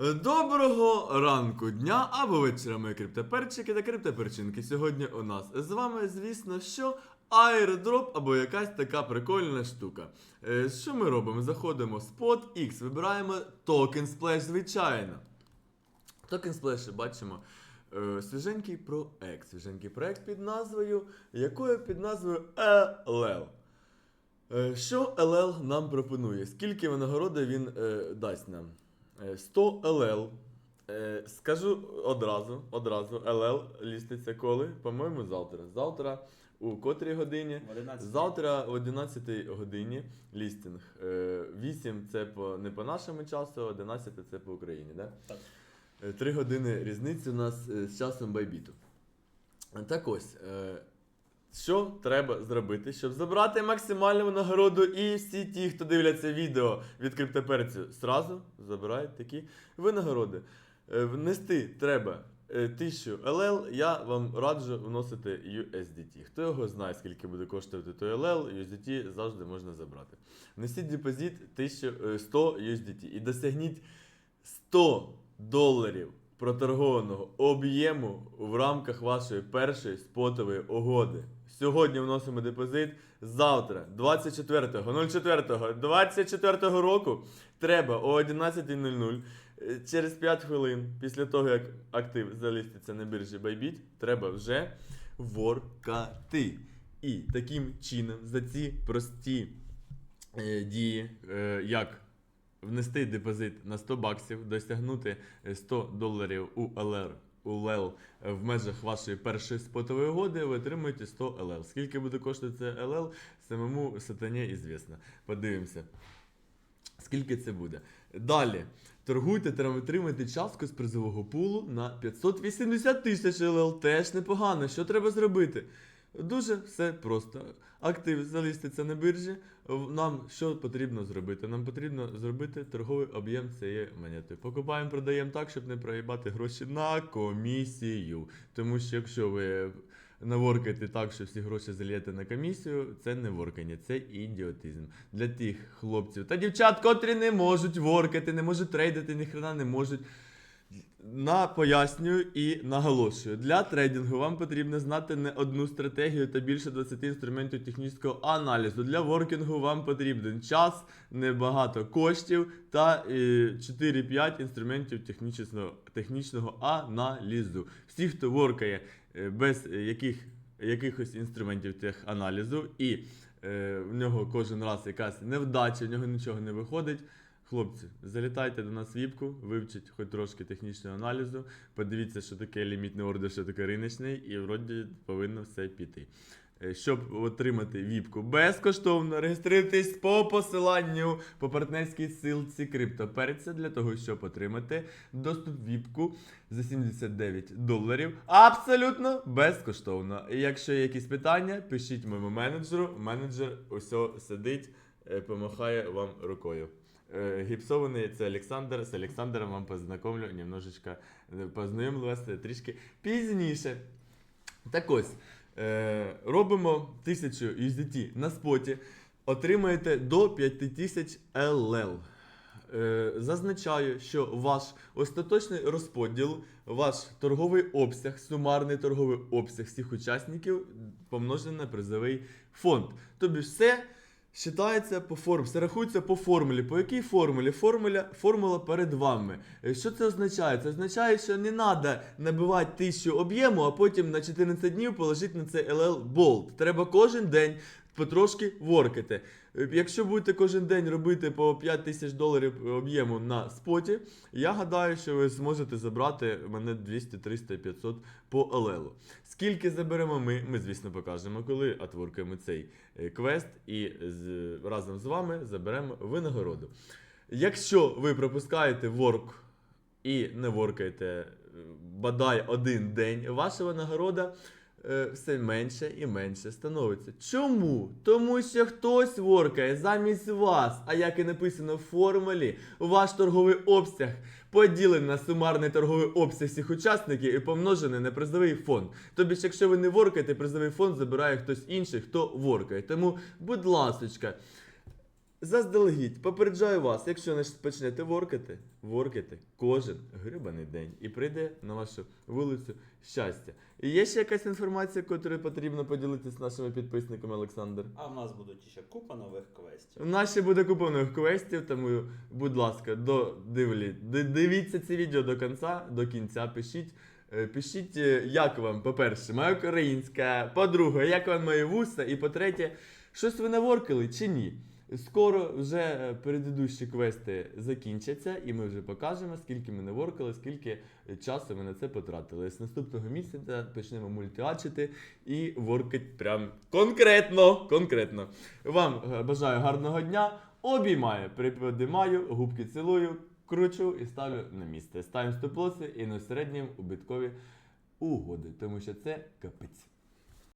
Доброго ранку дня або вечора, мої криптоперчики та криптоперчинки. Сьогодні у нас з вами, звісно, що airdrop або якась така прикольна штука. Е, Що ми робимо? Заходимо в Spot X, вибираємо токен Splash, звичайно. Токен Splash бачимо. е, Свіженький проект. Свіженький проект під назвою, якою під назвою LL. Е, Що LL нам пропонує? Скільки винагороди він дасть нам? Е, 100 LL. Е, скажу одразу, одразу, LL ліститься коли? По-моєму, завтра. Завтра у котрій годині? В 11. Завтра о 11 годині лістинг. Е, 8 це по, не по нашому часу, 11 це по Україні, да? Так. Е, Три години різниці у нас е, з часом байбіту. Так ось, е, що треба зробити, щоб забрати максимальну нагороду, і всі ті, хто дивляться відео від криптоперцю, зразу забирають такі винагороди. Е, Внести треба е, 1000 LL, я вам раджу вносити USDT. Хто його знає, скільки буде коштувати той LL, USDT завжди можна забрати. Внесіть депозит 1000, е, 100 USDT і досягніть 100 доларів проторгованого об'єму в рамках вашої першої спотової угоди. Сьогодні вносимо депозит. Завтра, 24.04.24 року, треба о 11.00 е, через 5 хвилин після того, як актив заліститься на біржі Bybit, треба вже воркати. І таким чином за ці прості е, дії, е, як внести депозит на 100 баксів, досягнути е, 100 доларів у LR, е, в межах вашої першої спотової угоди, ви отримуєте 100 LL. Скільки буде коштувати це LL, самому сатані ізвісно. Подивимося. Скільки це буде? Далі. Торгуйте та отримайте частку з призового пулу на 580 тисяч ЛЛ. Теж непогано. Що треба зробити? Дуже все просто. Актив заліститься на біржі. Нам що потрібно зробити? Нам потрібно зробити торговий об'єм цієї монети. Покупаємо, продаємо так, щоб не проїбати гроші на комісію. Тому що якщо ви наворкаєте так, що всі гроші залієте на комісію, це не воркання, це ідіотизм. Для тих хлопців та дівчат, котрі не можуть воркати, не можуть трейдити, ніхрена не можуть. На пояснюю і наголошую. Для трейдингу вам потрібно знати не одну стратегію та більше 20 інструментів технічного аналізу. Для воркінгу вам потрібен час, небагато коштів та е, 4-5 інструментів технічного, технічного аналізу. Всі, хто воркає е, без е, яких, якихось інструментів теханалізу і е, в нього кожен раз якась невдача, в нього нічого не виходить. Хлопці, залітайте до нас в віпку, вивчіть хоч трошки технічного аналізу, подивіться, що таке лімітний ордер, що таке риночний, і вроді повинно все піти. Е, Щоб отримати віпку безкоштовно, реєструйтесь по посиланню по партнерській силці криптоперця для того, щоб отримати доступ віпку за 79 доларів абсолютно безкоштовно. І якщо є якісь питання, пишіть моєму менеджеру. Менеджер усе сидить, е, помахає вам рукою. Е, Гіпсований це Олександр. З Олександром вам познайомлю немножечко, е, познайомлю вас трішки пізніше. Так ось, е, робимо 1000 USDT на споті, отримаєте до 5000 LL. Зазначаю, що ваш остаточний розподіл, ваш торговий обсяг, сумарний торговий обсяг всіх учасників помножений на призовий фонд. Тобі все Считається по формулі, рахується по формулі. По якій формулі? Формуля, формула перед вами. Е, Що це означає? Це означає, що не треба набивати тисячу об'єму, а потім на 14 днів положити на це LL болт. Треба кожен день потрошки воркати. Е, Якщо будете кожен день робити по 5 тисяч доларів об'єму на споті, я гадаю, що ви зможете забрати мене 200, 300, 500 по LL. Скільки заберемо ми, ми звісно покажемо, коли отворкаємо цей е, квест і з, разом з вами заберемо винагороду. Якщо ви пропускаєте ворк і не воркаєте е, бодай один день, ваша винагорода е, все менше і менше становиться. Чому? Тому що хтось воркає замість вас, а як і написано в формулі, ваш торговий обсяг поділений на сумарний торговий обсяг всіх учасників і помножений на призовий фонд. Тобі ж, якщо ви не воркаєте, призовий фонд забирає хтось інший, хто воркає. Тому, будь ласочка, Заздалегідь, попереджаю вас, якщо не почнете воркати, воркати кожен грибаний день і прийде на вашу вулицю щастя. І є ще якась інформація, яку потрібно поділитися з нашими підписниками, Олександр? А в нас будуть ще купа нових квестів. У нас ще буде купа нових квестів, тому, будь ласка, до, дивлі, дивіться це відео до кінця, до кінця, пишіть. Е, Пишіть, е, як вам, по-перше, моя українська, по-друге, як вам мої вуса, і по-третє, щось ви наворкали чи ні. Скоро вже е, предыдущі квести закінчаться, і ми вже покажемо, скільки ми наворкали, скільки часу ми на це потратили. З наступного місяця почнемо мультиачити і воркать прям конкретно. конкретно. Вам е, бажаю гарного дня. Обіймаю, приподимаю, губки цілую, кручу і ставлю на місце. Ставимо стоп-лоси і на середньому убиткові угоди, тому що це капець.